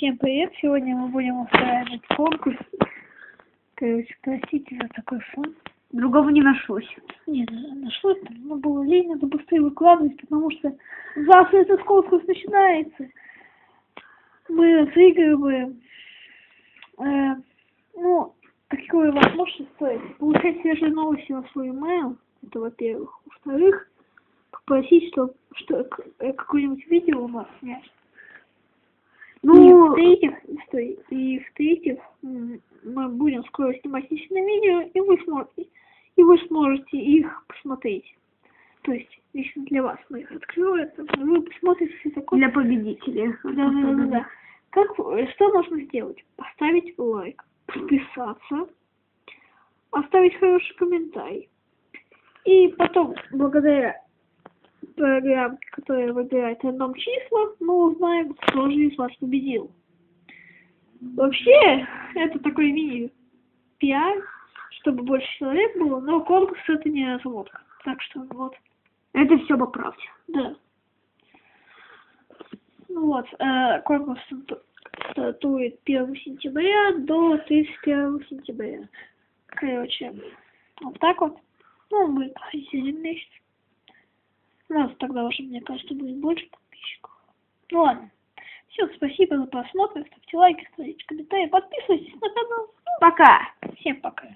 Всем привет! Сегодня мы будем устраивать конкурс. Короче, простите за такой фон. Другого не нашлось. Не, нашлось, но было лень, надо быстрее выкладывать, потому что завтра этот конкурс начинается. Мы разыгрываем, э, ну, какое возможность стоит. Получать свежие новости на свой email, это во-первых. Во-вторых, попросить, что, что э, какое-нибудь видео у нас снять. Ну, в-третьих, стой, и в-третьих, мы будем скоро снимать личные видео, и вы сможете, и вы сможете их посмотреть. То есть, лично для вас мы их открою, вы посмотрите, что такое. для победителей. Да, да, да, да. Как, что нужно сделать? Поставить лайк, подписаться, оставить хороший комментарий. И потом, благодаря программке, которая выбирает рандом числа, мы узнаем, кто же из вас победил. Вообще, это такой мини-пиар, чтобы больше человек было, но конкурс это не разработка. Так что вот. Это все по правде. Да. Ну вот, э, конкурс старту- стартует 1 сентября до 31 сентября. Короче, вот так вот. Ну, проходить один месяц. У нас тогда уже, мне кажется, будет больше подписчиков. Ну ладно. Все, спасибо за просмотр, ставьте лайки, ставьте комментарии, подписывайтесь на канал. Пока. Всем пока.